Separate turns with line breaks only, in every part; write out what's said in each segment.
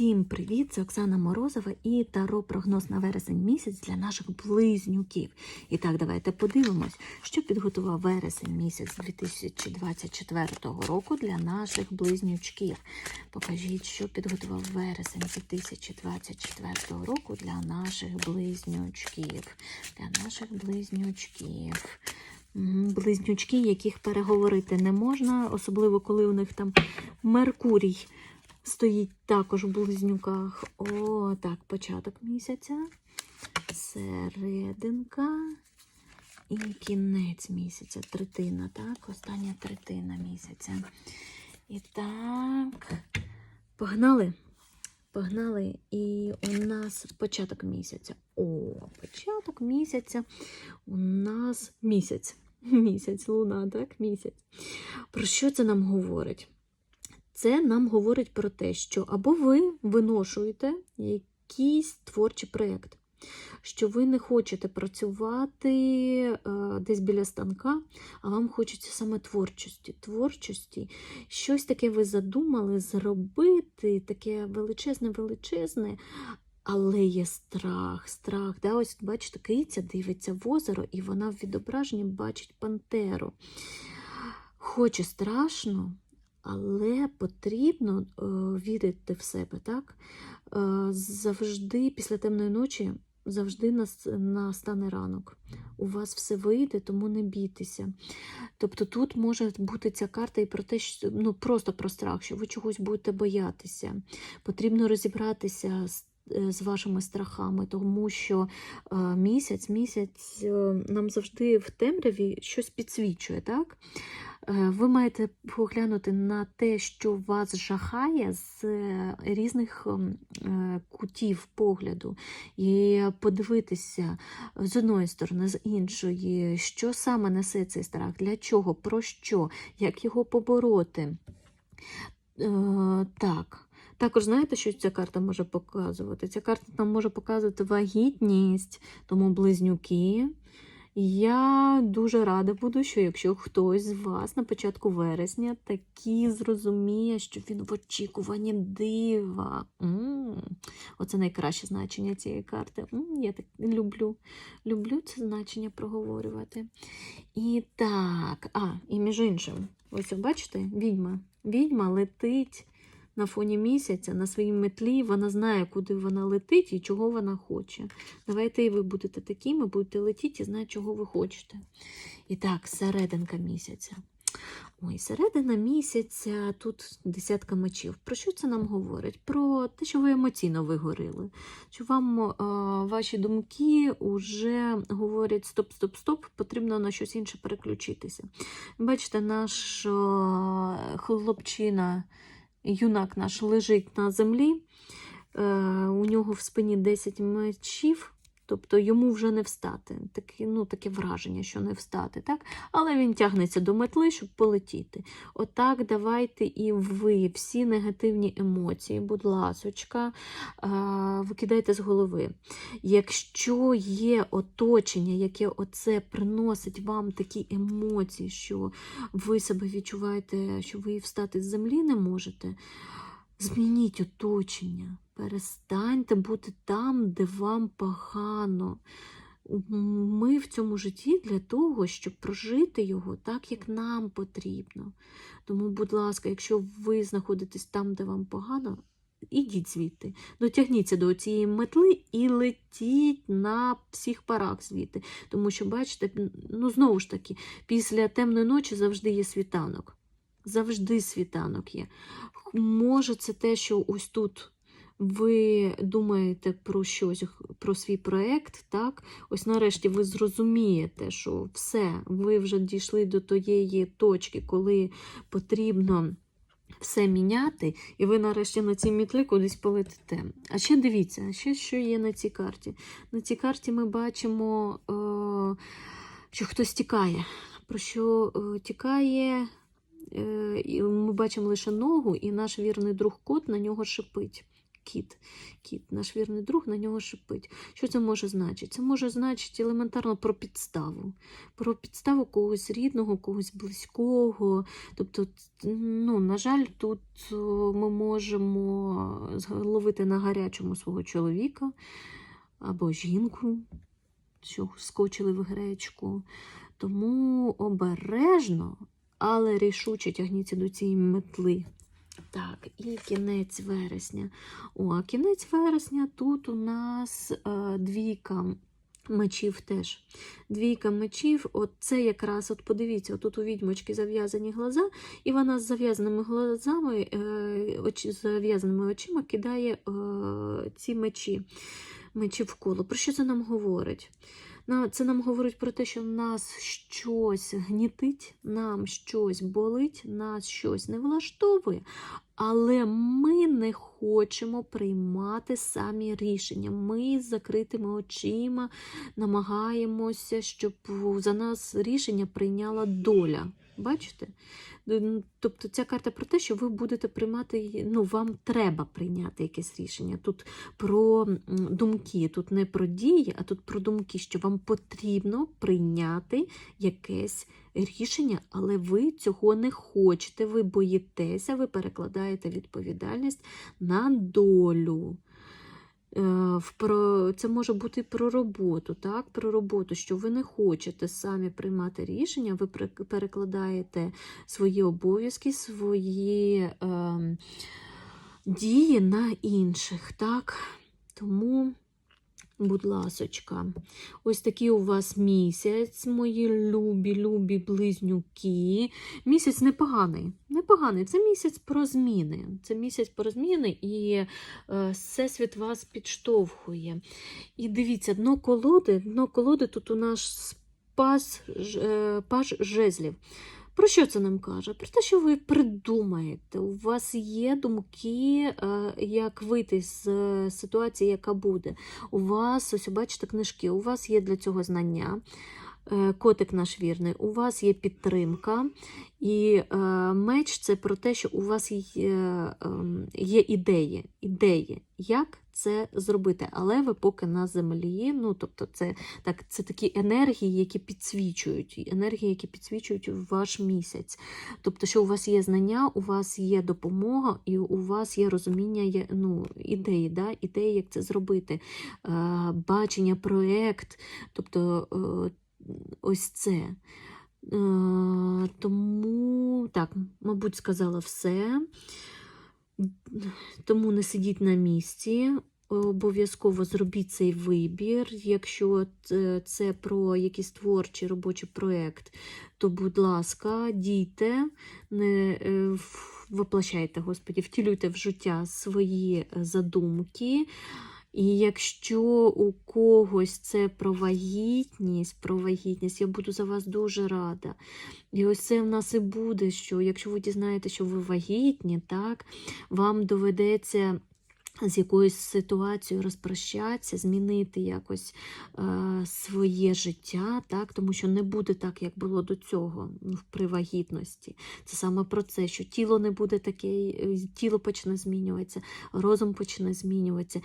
Всім привіт! Це Оксана Морозова і таро прогноз на вересень місяць для наших близнюків. І так, давайте подивимось, що підготував вересень місяць 2024 року для наших близнючків. Покажіть, що підготував вересень 2024 року для наших близнючків. Для наших близнючків. Близнючки, яких переговорити не можна, особливо коли у них там Меркурій стоїть також в близнюках. О, так, початок місяця, серединка і кінець місяця. Третина, так, остання третина місяця. І так, погнали. Погнали. І у нас початок місяця. О, початок місяця. У нас місяць. Місяць, луна, так, місяць. Про що це нам говорить? Це нам говорить про те, що або ви виношуєте якийсь творчий проєкт, що ви не хочете працювати е, десь біля станка, а вам хочеться саме творчості. Творчості, щось таке ви задумали зробити, таке величезне-величезне, але є страх, страх. Да? Ось бачите, киця дивиться в озеро, і вона в відображенні бачить пантеру. Хоче страшно, але потрібно е, вірити в себе, так? Е, завжди після темної ночі завжди настане ранок. У вас все вийде, тому не бійтеся. Тобто тут може бути ця карта і про те, що ну просто про страх, що ви чогось будете боятися. Потрібно розібратися з. Е, З вашими страхами, тому що е, місяць, місяць е, нам завжди в темряві щось підсвічує, так? Ви маєте поглянути на те, що вас жахає з різних кутів погляду, і подивитися з одної сторони, з іншої, що саме несе цей страх, для чого, про що, як його побороти. Так. Також знаєте, що ця карта може показувати? Ця карта нам може показувати вагітність, тому близнюки. Я дуже рада буду, що якщо хтось з вас на початку вересня такі зрозуміє, що він в очікуванні дива. Оце найкраще значення цієї карти. Я так люблю. Люблю це значення проговорювати. І так, а, і між іншим, ось бачите, відьма. Відьма летить на фоні місяця на своїй метлі, вона знає, куди вона летить і чого вона хоче. Давайте і ви будете такими, будете летіти і знати, чого ви хочете. І так, серединка місяця. Ой, середина місяця, тут десятка мечів. Про що це нам говорить? Про те, що ви емоційно вигоріли. Що вам е, ваші думки вже говорять стоп, стоп, стоп, потрібно на щось інше переключитися. Бачите, наш е, хлопчина, юнак наш лежить на землі, е, у нього в спині 10 мечів. Тобто йому вже не встати. Таке, ну, таке враження, що не встати. Так? Але він тягнеться до метли, щоб полетіти. Отак, давайте і ви всі негативні емоції, будь ласочка, викидайте з голови. Якщо є оточення, яке оце приносить вам такі емоції, що ви себе відчуваєте, що ви встати з землі не можете, змініть оточення. Перестаньте бути там, де вам погано. Ми в цьому житті для того, щоб прожити його так, як нам потрібно. Тому, будь ласка, якщо ви знаходитесь там, де вам погано, ідіть звідти, дотягніться до цієї метли і летіть на всіх парах звідти. Тому що, бачите, ну знову ж таки, після темної ночі завжди є світанок. Завжди світанок є. Може, це те, що ось тут ви думаєте про щось, про свій проєкт, так? Ось нарешті ви зрозумієте, що все, ви вже дійшли до тієї точки, коли потрібно все міняти, і ви нарешті на цій мітлі кудись полетите. А ще дивіться, ще що є на цій карті. На цій карті ми бачимо, е, що хтось тікає. Про що е, тікає, е, ми бачимо лише ногу, і наш вірний друг кот на нього шипить. Кіт. Кіт, наш вірний друг, на нього шипить. Що це може значити? Це може значити елементарно про підставу. Про підставу когось рідного, когось близького. Тобто, ну, на жаль, тут ми можемо зловити на гарячому свого чоловіка або жінку, що скочили в гречку. Тому обережно, але рішуче тягніться до цієї метли. Так, і кінець вересня. О, а кінець вересня тут у нас е, двійка мечів теж. Двійка мечів, от це якраз, от подивіться, тут у відьмочки зав'язані глаза, і вона з зав'язаними глазами, е, з зав'язаними очима кидає е, ці мечі, мечі в коло. Про що це нам говорить? Це нам говорить про те, що нас щось гнітить, нам щось болить, нас щось не влаштовує, але ми не хочемо приймати самі рішення. Ми з закритими очима намагаємося, щоб за нас рішення прийняла доля. Бачите? Ну, Тобто ця карта про те, що ви будете приймати, ну, вам треба прийняти якесь рішення. Тут про думки, тут не про дії, а тут про думки, що вам потрібно прийняти якесь рішення, але ви цього не хочете, ви боїтеся, ви перекладаєте відповідальність на долю. Е, це може бути про роботу, так? Про роботу, що ви не хочете самі приймати рішення, ви перек- перекладаєте свої обов'язки, свої е, дії на інших, так? Тому, будь ласочка, ось такий у вас місяць, мої любі, любі близнюки. Місяць непоганий. Непоганий. Це місяць про зміни. Це місяць про зміни, і е, всесвіт вас підштовхує. І дивіться, дно колоди, дно колоди тут у нас пас, ж- е, паж жезлів. Про що це нам каже? Про те, що ви придумаєте. У вас є думки, е, як вийти з е, ситуації, яка буде. У вас, ось бачите, книжки, у вас є для цього знання. Е, Котик наш вірний, у вас є підтримка, і е, меч це про те, що у вас є, ем, є ідеї, ідеї, як це зробити. Але ви поки на землі. Ну, тобто, це так, це такі енергії, які підсвічують, енергії, які підсвічують ваш місяць. Тобто, що у вас є знання, у вас є допомога, і у вас є розуміння є, ну, ідеї, да? ідеї, як це зробити, е, бачення, проєкт. Тобто, е, ось це. Е, тому, так, мабуть, сказала все. Тому не сидіть на місці. Обов'язково зробіть цей вибір. Якщо це- це про якийсь творчий робочий проєкт, то, будь ласка, дійте, не е, воплощайте, Господі, втілюйте в життя свої е, задумки. І якщо у когось це про вагітність, про вагітність, я буду за вас дуже рада. І ось це в нас і буде, що якщо ви дізнаєтеся, що ви вагітні, так, вам доведеться з якоюсь ситуацією розпрощатися, змінити якось е, своє життя, так, тому що не буде так, як було до цього ну, при вагітності. Це саме про це, що тіло не буде таке, е, тіло почне змінюватися, розум почне змінюватися.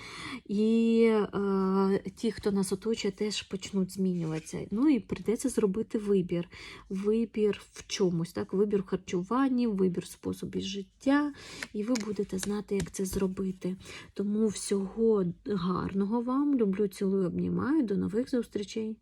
І е, ті, хто нас оточує, теж почнуть змінюватися. Ну і прийдеться зробити вибір. Вибір в чомусь, так? вибір в харчуванні, вибір в способі життя, і ви будете знати, як це зробити. Тому всього гарного вам. Люблю, цілую, обнімаю. До нових зустрічей!